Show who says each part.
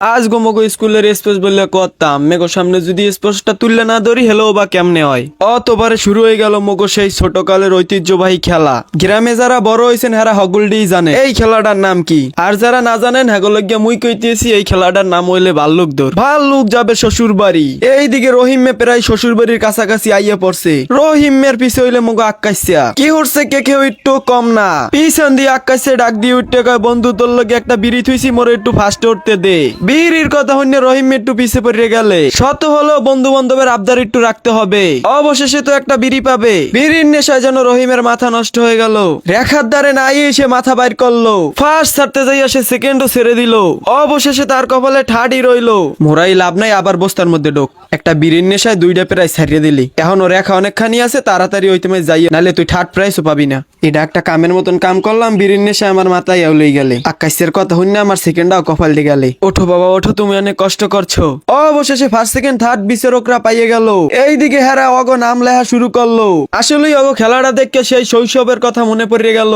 Speaker 1: আজ গো মগো স্কুলের স্পেস বললে করতাম। মেগো সামনে যদি স্পেসটা তুললে না ধরি, হেলো বা কেমনে হয়? অতবারে শুরু হয়ে গেল মগো সেই ছোটকালের ঐতিহ্যবাহী খেলা। গ্রামে যারা বড় হয়েছেন, হেরা হগুলডি জানে। এই খেলাটার নাম কি? আর যারা না জানেন, হেগলজ্ঞা মুই কইতেছি, এই খেলাটার নাম হইলে ভাল্লুক দৌড় ভাল্লুক যাবে শ্বশুর বাড়ি এইদিকে রহিমে প্রায় শ্বশুর বাড়ির কাছাকাছি আইয়া পড়ছে। রহিমের পিছে হইলে মগো আকাশিয়া কি হচ্ছে কে কেউ একটু কম না। পিছন দিয়ে আক্কাইসে ডাক দিয়ে উঠতে কয়, বন্ধু, তোর লগে একটা বিড়ি থুইছি, মোরে একটু ফাস্টে উঠতে দে। বিড়ির কথা হইনে রহিম একটু পিছে পড়ে গেলে। শত হলেও বন্ধু বান্ধবের আবদার একটু রাখতে হবে। অবশেষে তো একটা বিড়ি পাবে। বিড়ির নেশায় যেন রহিমের মাথা নষ্ট হয়ে গেল। রেখার দ্বারে নাই এসে মাথা বাইর করল। ফার্স্ট ছাড়তে যাইয়া সে সেকেন্ডও ছেড়ে দিল। অবশেষে তার কপালে ঠাডি রইল। মোরাই লাভ নাই, আবার বস্তার মধ্যে ঢোক। একটা বিড়ির নেশায় দুইটা প্রায় ছাড়িয়ে দিলি। এখন ওর রেখা অনেকখানি আছে, তাড়াতাড়ি ওই তুমি যাই নালে তুই থার্ড প্রাইসও পাবি না। এটা একটা কামের মতন কাম করলাম, বিড়ির নেশায় আমার মাথায় লই গেলে। আকাশের কথা হইনা আমার সেকেন্ডটাও কপাল দিয়ে গেলে। ওঠো বাবা, ওঠো, তুমি অনেক কষ্ট করছ। অবশেষে ফার্স্ট সেকেন্ড থার্ড বিচারকরা পাইয়ে গেল। এইদিকে হেরা, অগ নাম লেখা শুরু করল। আসলেই অগ খেলাটা দেখে সেই শৈশবের কথা মনে পড়ে গেল।